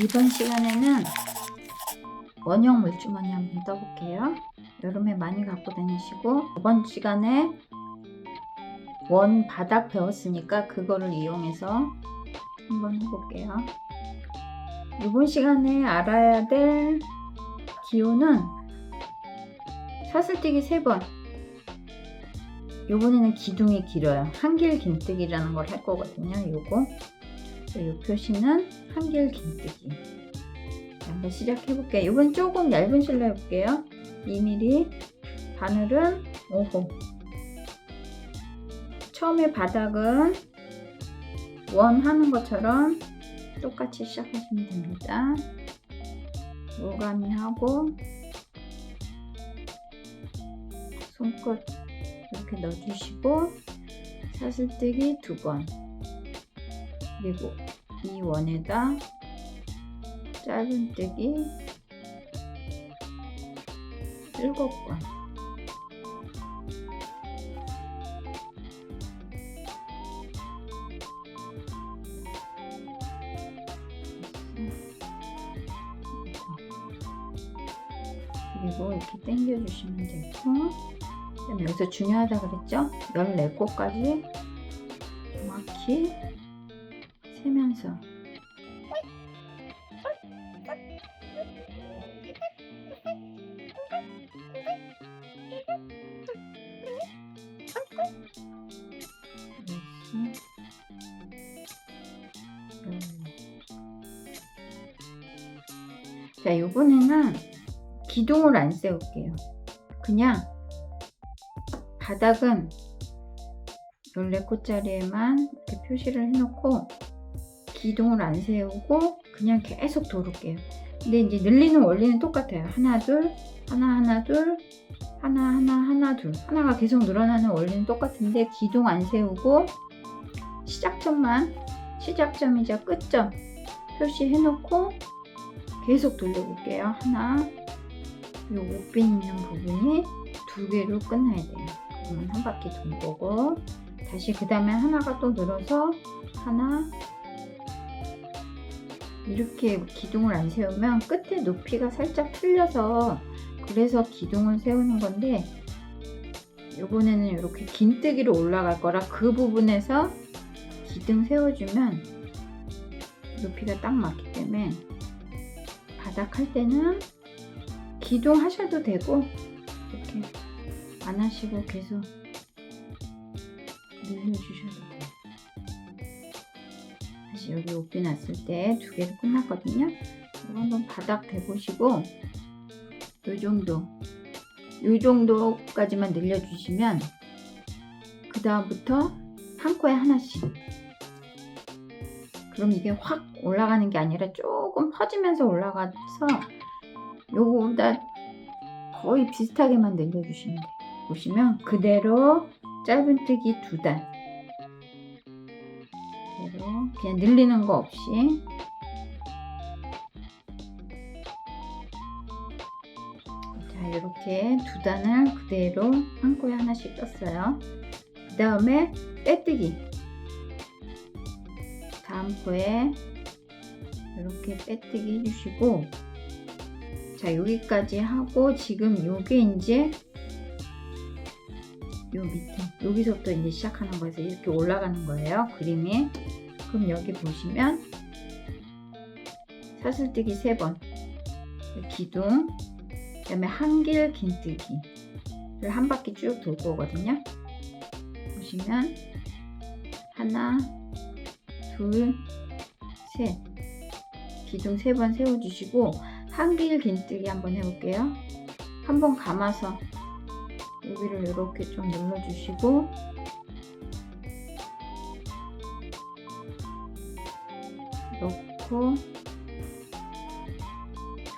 이번 시간에는 원형 물주머니 한번 떠볼게요. 여름에 많이 갖고 다니시고 이번 시간에 원 바닥 배웠으니까 그거를 이용해서 한번 해볼게요. 이번 시간에 알아야 될 기호는 사슬뜨기 3번 요번에는 기둥이 길어요. 한길 긴뜨기라는 걸 할 거거든요. 요거 이 표시는 한길 긴뜨기 자, 한번 시작해 볼게요. 이번 조금 얇은 실로 해볼게요. 2mm 바늘은 5호 처음에 바닥은 원 하는 것처럼 똑같이 시작하시면 됩니다. 오가미 하고 손끝 이렇게 넣어주시고 사슬뜨기 두 번 그리고 이 원에다 짧은뜨기 일곱 번 그리고 이렇게 당겨 주시면 되고 여기서 중요하다 그랬죠? 14곳까지 정확히 자, 이번에는 기둥을 안 세울게요. 그냥 바닥은 14꽃짜리에만 이렇게 표시를 해놓고 기둥을 안 세우고 그냥 계속 도를게요. 근데 이제 늘리는 원리는 똑같아요. 하나, 둘, 하나, 하나, 둘, 하나, 하나, 하나, 둘. 하나가 계속 늘어나는 원리는 똑같은데 기둥 안 세우고 시작점만, 시작점이자 끝점 표시해놓고 계속 돌려볼게요. 하나, 요 옷빈 있는 부분이 두 개로 끝나야 돼요. 그러면 한 바퀴 돈 거고 다시 그 다음에 하나가 또 늘어서 하나 이렇게 기둥을 안 세우면 끝에 높이가 살짝 틀려서 그래서 기둥을 세우는 건데 이번에는 이렇게 긴뜨기로 올라갈 거라 그 부분에서 기둥 세워주면 높이가 딱 맞기 때문에 바닥 할 때는 기둥 하셔도 되고 이렇게 안 하시고 계속 늘려주셔도 돼요. 다시 여기 옷비 났을 때 두 개로 끝났거든요. 이거 한번 바닥 대보시고 이 정도 이 정도까지만 늘려주시면 그 다음부터 한 코에 하나씩 그럼 이게 확 올라가는 게 아니라 조금 퍼지면서 올라가서 요거보다 거의 비슷하게만 늘려주시면 돼요. 보시면 그대로 짧은뜨기 두 단. 그대로 그냥 늘리는 거 없이 자 이렇게 두 단을 그대로 한 코에 하나씩 떴어요. 그 다음에 빼뜨기 코에 이렇게 빼뜨기 해주시고 자 여기까지 하고 지금 요게 이제 요 밑에 여기서부터 이제 시작하는 거에서 이렇게 올라가는 거예요 그림이. 그럼 여기 보시면 사슬뜨기 3번 기둥 그 다음에 한길 긴뜨기를 한 바퀴 쭉 돌 거거든요. 보시면 하나 둘 셋 기둥 3번 세워주시고 한길 긴뜨기 한번 해볼게요. 한번 감아서 여기를 이렇게 좀 눌러주시고 넣고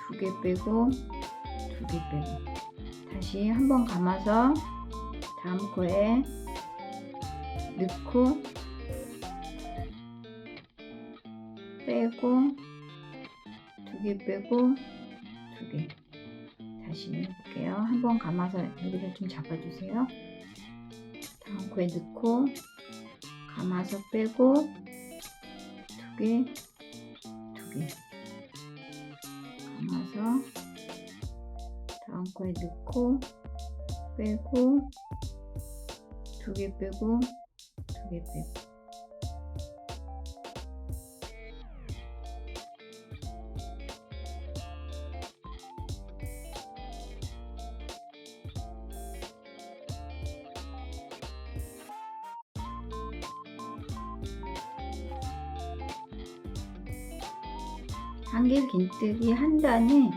두 개 빼고 두 개 빼고 다시 한번 감아서 다음 코에 넣고 빼고 두 개 빼고 두 개. 다시 해볼게요. 한번 감아서 여기를 좀 잡아주세요. 다음 코에 넣고 감아서 빼고 두 개 두 개. 건너서 다음 거에 넣고 빼고 두 개 빼고 두 개 빼고 한길 긴뜨기 한 단에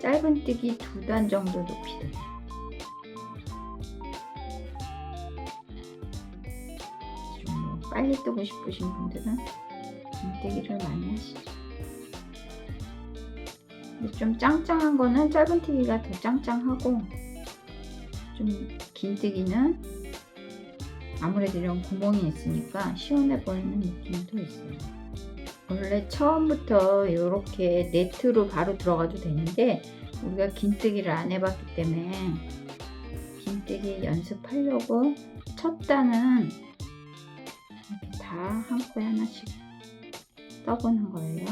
짧은뜨기 두 단 정도 높이 돼요. 좀뭐 빨리 뜨고 싶으신 분들은 긴뜨기를 많이 하시죠. 근데 좀 짱짱한 거는 짧은뜨기가 더 짱짱하고 좀 긴뜨기는 아무래도 이런 구멍이 있으니까 시원해 보이는 느낌도 있어요. 원래 처음부터 이렇게 네트로 바로 들어가도 되는데 우리가 긴뜨기를 안 해봤기 때문에 긴뜨기 연습하려고 첫 단은 이렇게 다 한꺼에 하나씩 떠보는 거예요.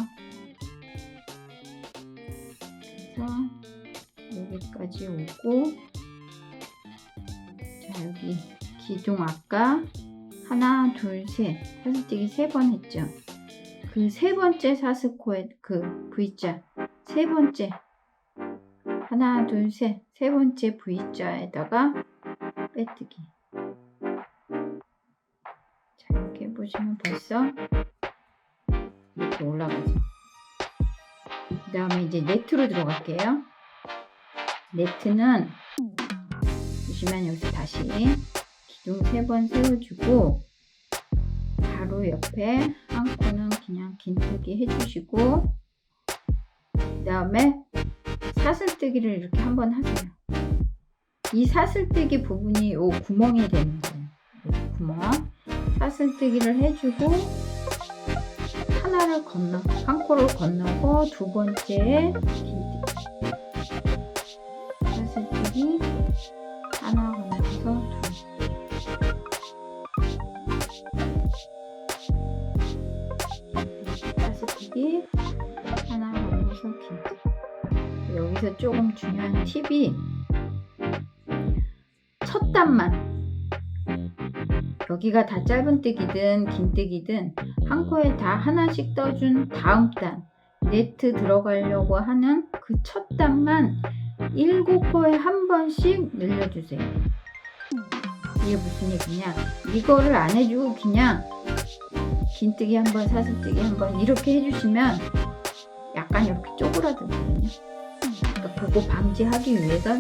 그래서 여기까지 오고 자 여기 기둥 아까 하나 둘셋 사슬뜨기 세 번 했죠. 그세 번째 사스코에 그 V자. 세 번째. 하나 둘 셋. 세 번째 V자에다가 빼뜨기. 자 이렇게 보시면 벌써 이렇게 올라가죠. 그 다음에 이제 네트로 들어갈게요. 네트는 보시면 여기서 다시 기둥 세 번 세워주고 바로 옆에 한 코는 그냥 긴뜨기 해주시고 그 다음에 사슬뜨기를 이렇게 한번 하세요. 이 사슬뜨기 부분이 요 구멍이 되는 거예요. 이 구멍 사슬뜨기를 해주고 하나를 건너 한 코를 건너고 두 번째 긴뜨기 사슬뜨기 여기서 조금 중요한 팁이 첫 단만 여기가 다 짧은뜨기든 긴뜨기든 한 코에 다 하나씩 떠준 다음 단 네트 들어가려고 하는 그 첫 단만 일곱 코에 한 번씩 늘려주세요. 이게 무슨 얘기냐? 이거를 안 해주고 그냥 긴뜨기 한 번, 사슬뜨기 한 번 이렇게 해주시면 약간 이렇게 쪼그라들거든요. 그거 방지하기 위해서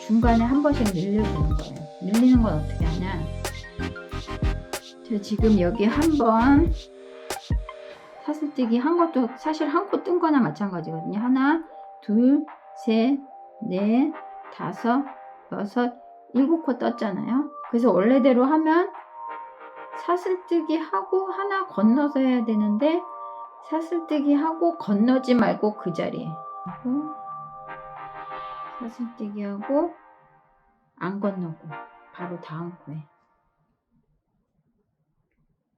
중간에 한 번씩 늘려주는 거예요. 늘리는 건 어떻게 하냐? 자, 지금 여기 한번 사슬뜨기 한 것도 사실 한 코 뜬 거나 마찬가지거든요. 하나, 둘, 셋, 넷, 다섯, 여섯, 일곱 코 떴잖아요. 그래서 원래대로 하면 사슬뜨기 하고 하나 건너서 해야 되는데 사슬뜨기 하고 건너지 말고 그 자리에 사슬뜨기 하고 안 건너고 바로 다음 코에.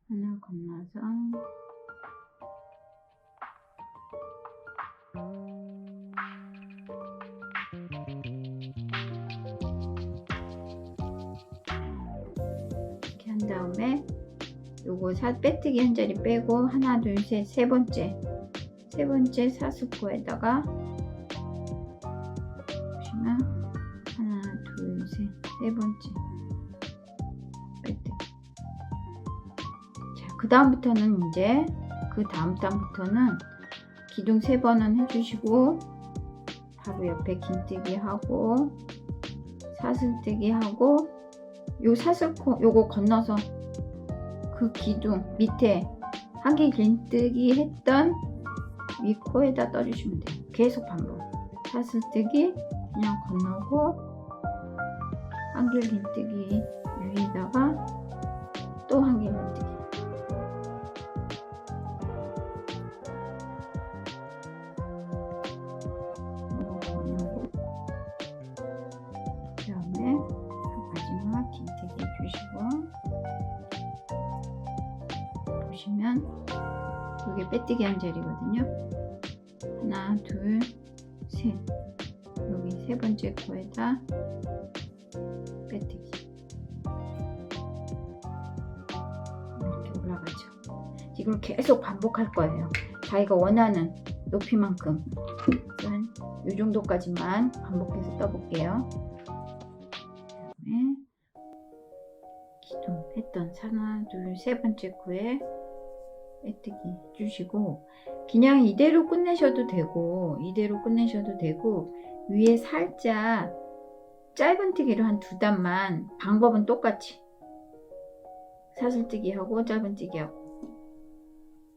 하나 건너서. 이렇게 한 다음에 요거 사 빼뜨기 한 자리 빼고 하나 둘 셋 세 번째. 세 번째 사스코에다가 다음부터는 이제 그 다음 단부터는 기둥 세 번은 해주시고 바로 옆에 긴뜨기 하고 사슬뜨기 하고 요 사슬코 요거 건너서 그 기둥 밑에 한길 긴뜨기 했던 위 코에다 떠주시면 돼요. 계속 반복. 사슬뜨기 그냥 건너고 한길 긴뜨기 위에다가 또 한길 긴뜨기. 이게 빼뜨기 한 자리거든요. 하나, 둘, 셋. 여기 세 번째 코에다 빼뜨기. 이렇게 올라가죠. 이걸 계속 반복할 거예요. 자기가 원하는 높이만큼. 한이 정도까지만 반복해서 떠볼게요. 그 다음에 기둥했던 하나, 둘, 세 번째 코에 빼뜨기 해주시고 그냥 이대로 끝내셔도 되고 이대로 끝내셔도 되고 위에 살짝 짧은뜨기를 한두 단만 방법은 똑같이. 사슬뜨기 하고 짧은뜨기 하고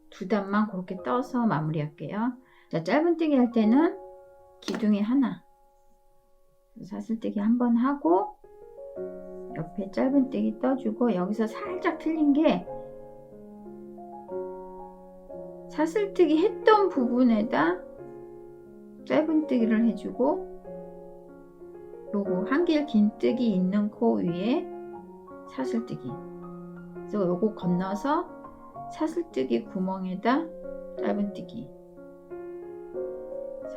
두 단만 그렇게 떠서 마무리할게요. 자 짧은뜨기 할 때는 기둥이 하나 사슬뜨기 한 번 하고 옆에 짧은뜨기 떠주고 여기서 살짝 틀린 게 사슬뜨기 했던 부분에다 짧은뜨기를 해주고 요거 한길 긴뜨기 있는 코 위에 사슬뜨기. 그래서 요거 건너서 사슬뜨기 구멍에다 짧은뜨기.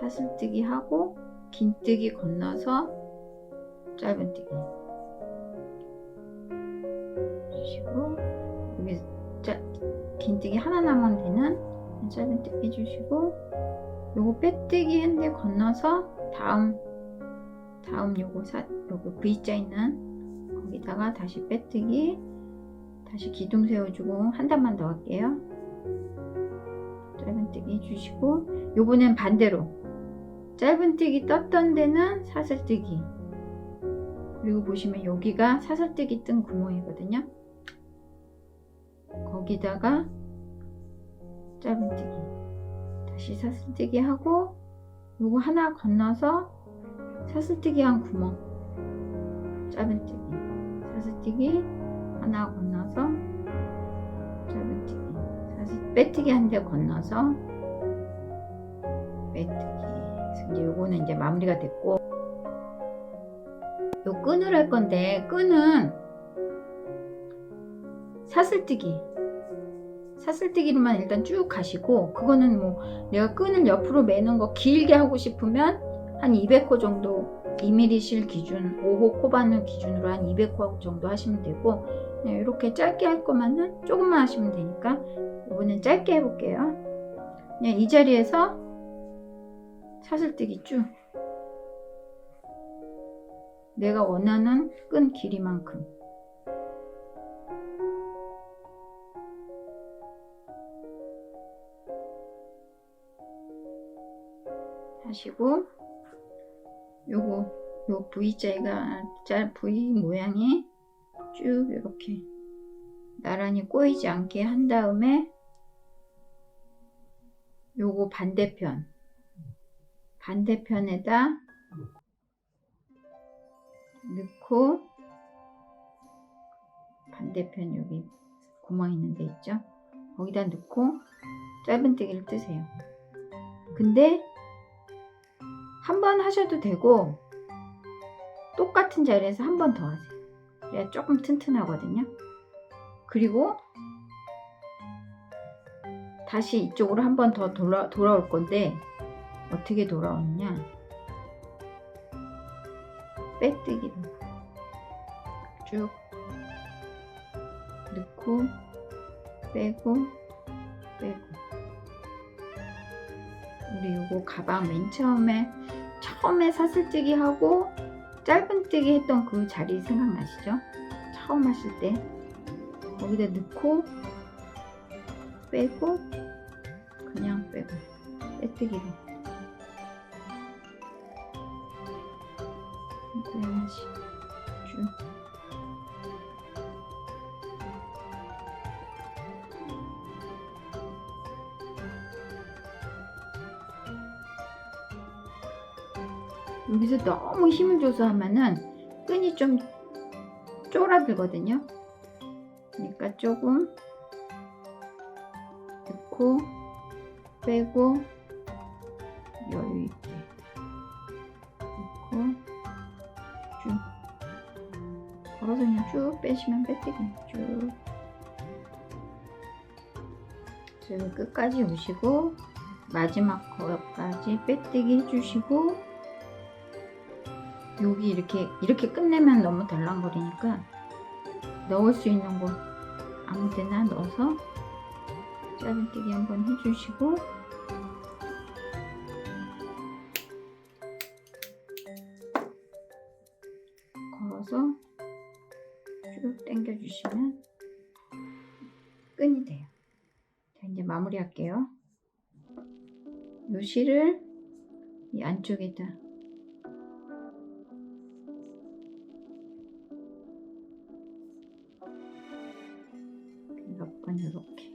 사슬뜨기 하고 긴뜨기 건너서 짧은뜨기. 주시고 여기 짜, 긴뜨기 하나 남은 데는 짧은뜨기 해주시고 요거 빼뜨기 한데 건너서 다음 다음 요거 사 요거 V자 있는 거기다가 다시 빼뜨기 다시 기둥 세워주고 한 단만 더 할게요. 짧은뜨기 해주시고 요번엔 반대로. 짧은뜨기 떴던 데는 사슬뜨기 그리고 보시면 여기가 사슬뜨기 뜬 구멍이거든요. 거기다가 짧은뜨기 다시 사슬뜨기 하고 요거 하나 건너서 사슬뜨기 한 구멍 짧은뜨기. 사슬뜨기 하나 건너서 짧은뜨기. 사슬 빼뜨기 한 대 건너서 빼뜨기. 이제 요거는 이제 마무리가 됐고. 요 끈을 할 건데 끈은 사슬뜨기 사슬뜨기로만 일단 쭉 가시고 그거는 뭐 내가 끈을 옆으로 매는 거 길게 하고 싶으면 한 200호 정도 2mm 실 기준 5호 코바늘 기준으로 한 200호 정도 하시면 되고 그냥 이렇게 짧게 할 거면은 조금만 하시면 되니까 이번엔 짧게 해볼게요. 그냥 이 자리에서 사슬뜨기 쭉. 내가 원하는 끈 길이만큼 하시고 요거 요 V자가 짤 V 모양이 쭉 이렇게 나란히 꼬이지 않게 한 다음에 요거 반대편 반대편에다 넣고 반대편 여기 구멍 있는 데 있죠? 거기다 넣고 짧은뜨기를 뜨세요. 근데 한 번 하셔도 되고 똑같은 자리에서 한 번 더 하세요. 그래야 조금 튼튼하거든요. 그리고 다시 이쪽으로 한 번 더 돌아, 돌아올 건데 어떻게 돌아오느냐 빼뜨기로 쭉 넣고 빼고 빼고 우리 요거 가방 맨 처음에 처음에 사슬뜨기 하고 짧은뜨기 했던 그 자리 생각나시죠? 처음 하실 때. 거기다 넣고 빼고 그냥 빼고 빼뜨기로. 하나씩 쭉 여기서 너무 힘을 줘서 하면은 끈이 좀 쫄아들거든요. 그러니까 조금 넣고 빼고 여유 있게 넣고 쭉 걸어서 그냥 쭉 빼시면 빼뜨기 쭉쭉 끝까지 오시고 마지막 거까지 빼뜨기 해주시고 여기 이렇게 이렇게 끝내면 너무 덜랑거리니까 넣을 수 있는 곳 아무 데나 넣어서 짜증뜨기 한번 해주시고 걸어서 쭉 당겨주시면 끈이 돼요. 자, 이제 마무리 할게요. 요 실을 이 안쪽에다 이렇게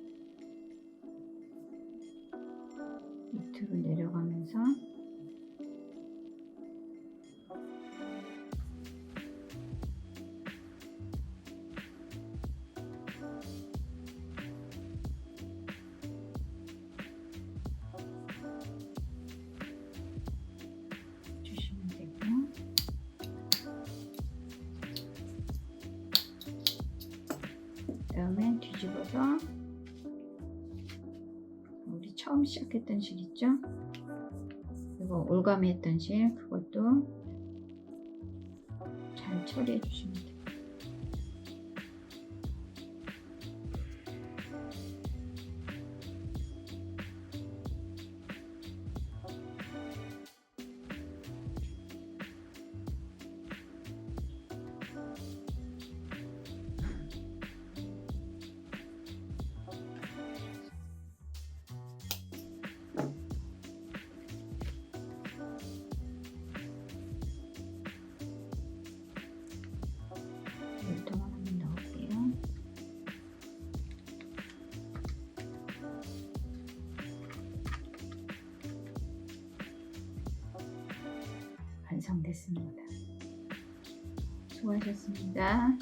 밑으로 내려가면서 실 있죠? 이거 올가미 했던 실 그것도 잘 처리해 주시면 돼요. 완성됐습니다. 수고하셨습니다.